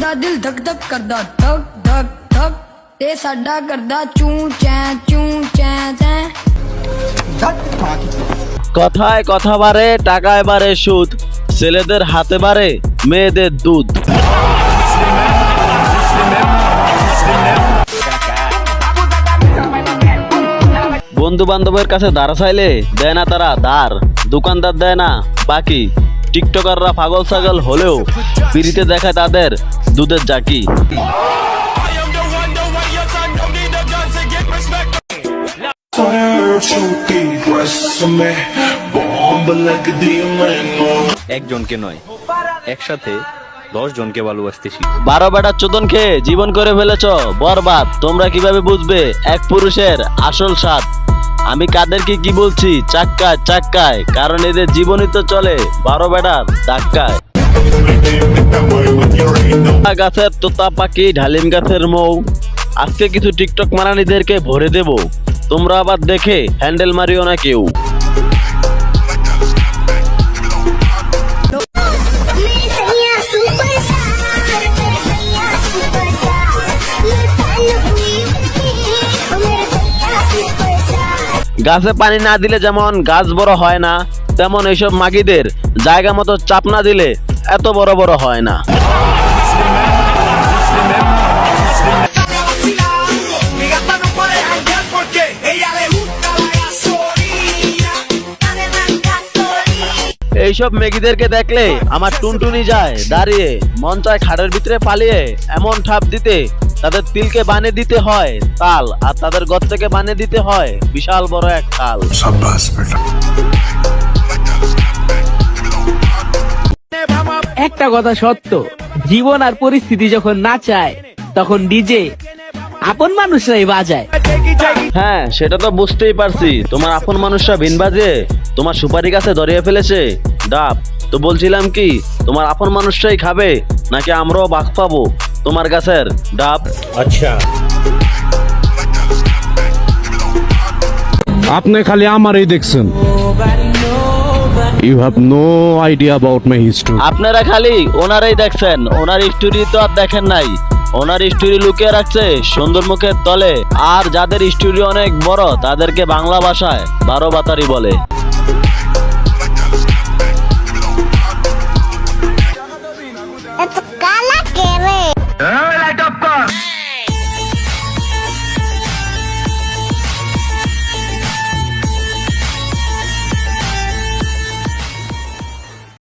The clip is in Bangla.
ਦਾ ਦਿਲ ਧਕ ਧਕ ਕਰਦਾ ਧਕ ਧਕ ਧਕ ਤੇ ਸਾਡਾ ਕਰਦਾ ਚੂੰ ਚੈਂ ਚੂੰ ਚੈਂ ਚੈਂ কথায় কথা বাড়ে টাকায় বাড়ে সুদ ছেলেদের হাতে বাড়ে মেয়েদের দুধ বন্ধু বান্ধবের কাছে দাঁড়া চাইলে দেয় না তারা দাঁড় দোকানদার দেয় না বাকি টিকটকাররা পাগল ছাগল হলেও পিড়িতে দেখা তাদের দুধের জাকি একজনকে নয় একসাথে দশ জনকে ভালোবাসতেছি বারো বেটার চোদন খেয়ে জীবন করে ফেলেছ বরবাদ। তোমরা কীভাবে বুঝবে এক পুরুষের আসল সাথ আমি কাদেরকে কি বলছি? চাক্কায় চাক্কায়। কারণ এদের জীবনই তো চলে। বারো বেটার, ধাক্কায়। গাছের তোতা পাখি, ঢালিম গাছের মৌ। আজকে কিছু টিকটক মারানিদেরকে ভরে দেব। তোমরা আবার দেখে হ্যান্ডেল মারিও না কেউ। গাছে পানি না দিলে যেমন গাছ বড় হয় না, তেমন এইসব মাগিদের জায়গা মতো চাপ না দিলে এত বড় বড় হয় না। এইসব মেগিদেরকে দেখলে আমার টুনটুনি যায় দাঁড়িয়ে, মন চায় খাটের ভিতরে পালিয়ে এমন ঠাপ দিতে। তাদের তিলকে বানিয়ে দিতে হয় তাল আর তাদের গত্রকে বানিয়ে দিতে হয় বিশাল বড় এক তাল। একটা কথা সত্য জীবন আর পরিস্থিতি যখন না চায় তখন ডিজে আপন মানুষরাই বাজায়। হ্যাঁ সেটা তো বুঝতেই পারছি। তোমার আপন মানুষরা ভিন বাজে তোমার সুপারি গাছে ধরিয়ে ফেলেছে। ডাব তো বলছিলাম কি তোমার আপন মানুষরাই খাবে নাকি আমরাও বাঘ পাবো? তোমার গাছের ডাব। আচ্ছা। আপনি খালি আমারই দেখছেন। You have no idea about my history আপনারা খালি ওনারাই দেখছেন। ওনার স্টোরি তো আর দেখেন নাই। ওনার স্টোরি লুকিয়ে রাখছে সুন্দর মুখের তলে। আর যাদের স্টোরি অনেক বড় তাদেরকে বাংলা ভাষায় বারো বাতারি বলে।